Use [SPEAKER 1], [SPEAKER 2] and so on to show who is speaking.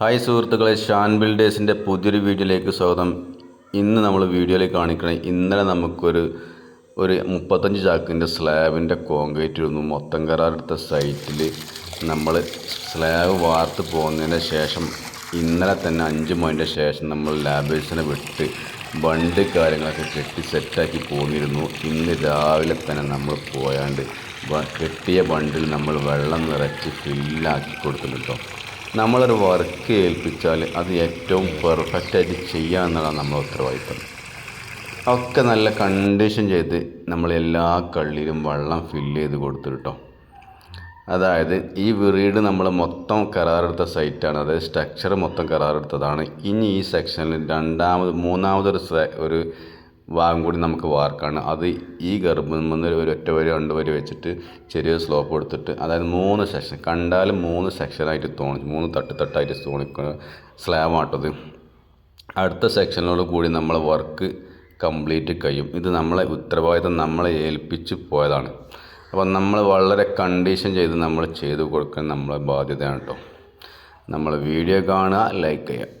[SPEAKER 1] Hi സുഹൃത്തുക്കളെ ഷാൻ ബിൽഡേഴ്സിന്റെ പുതിയൊരു വീഡിയോയിലേക്ക് സ്വാഗതം. ഇന്ന് നമ്മൾ വീഡിയോയിൽ കാണിക്കണേ ഇന്നലെ നമുക്കൊരു ഒരു മുപ്പത്തഞ്ച് ചാക്കിന്റെ സ്ലാബിന്റെ കോൺക്രീറ്റ് ഇരുന്നു. മൊത്തം കരാറെടുത്ത സൈറ്റിൽ നമ്മൾ സ്ലാബ് വാർത്ത് പോകുന്നതിന് ശേഷം ഇന്നലെ തന്നെ അഞ്ച് മണിന്റെ ശേഷം നമ്മൾ ലാബേഴ്സിനെ വിട്ട് ബണ്ട് കാര്യങ്ങളൊക്കെ കെട്ടി സെറ്റാക്കി പോന്നിരുന്നു. ഇന്ന് രാവിലെ തന്നെ നമ്മൾ പോയാണ്ട് കെട്ടിയ ബണ്ടിൽ നമ്മൾ വെള്ളം നിറച്ച് ഫില്ലാക്കി കൊടുക്കുന്നുണ്ടോ നമ്മളൊരു വർക്ക് ഏൽപ്പിച്ചാൽ അത് ഏറ്റവും പെർഫെക്റ്റായിട്ട് ചെയ്യുക എന്നുള്ളതാണ് നമ്മൾ ഉത്തരവാദിത്തം. ഒക്കെ നല്ല കണ്ടീഷൻ ചെയ്ത് നമ്മൾ എല്ലാ കള്ളിയിലും വെള്ളം ഫില്ല് ചെയ്ത് കൊടുത്തു കേട്ടോ അതായത് ഈ വീട് നമ്മൾ മൊത്തം കരാറെടുത്ത സൈറ്റാണ് അതായത് സ്ട്രക്ചർ മൊത്തം കരാറെടുത്തതാണ്. ഇനി ഈ സെക്ഷനിൽ രണ്ടാമത് മൂന്നാമതൊരു ഒരു ഭാഗം കൂടി നമുക്ക് വാർക്കാണ്. അത് ഈ ഗർഭം വന്ന് ഒരു ഒറ്റ വരി രണ്ട് വരി വെച്ചിട്ട് ചെറിയ സ്ലോപ്പ് കൊടുത്തിട്ട് അതായത് മൂന്ന് സെക്ഷൻ കണ്ടാലും മൂന്ന് സെക്ഷനായിട്ട് തോന്നി. മൂന്ന് തട്ട് തട്ടായിട്ട് തോന്നിക്കുന്ന സ്ലാബാട്ടത് അടുത്ത സെക്ഷനോട് കൂടി നമ്മൾ വർക്ക് കംപ്ലീറ്റ് കഴിയും. ഇത് നമ്മളെ ഉത്തരവാദിത്തം നമ്മളെ ഏൽപ്പിച്ച് പോയതാണ്. അപ്പോൾ നമ്മൾ വളരെ കണ്ടീഷൻ ചെയ്ത് നമ്മൾ ചെയ്തു കൊടുക്കാൻ നമ്മളെ ബാധ്യതയാണ് കേട്ടോ നമ്മൾ വീഡിയോ കാണുക ലൈക്ക് ചെയ്യുക.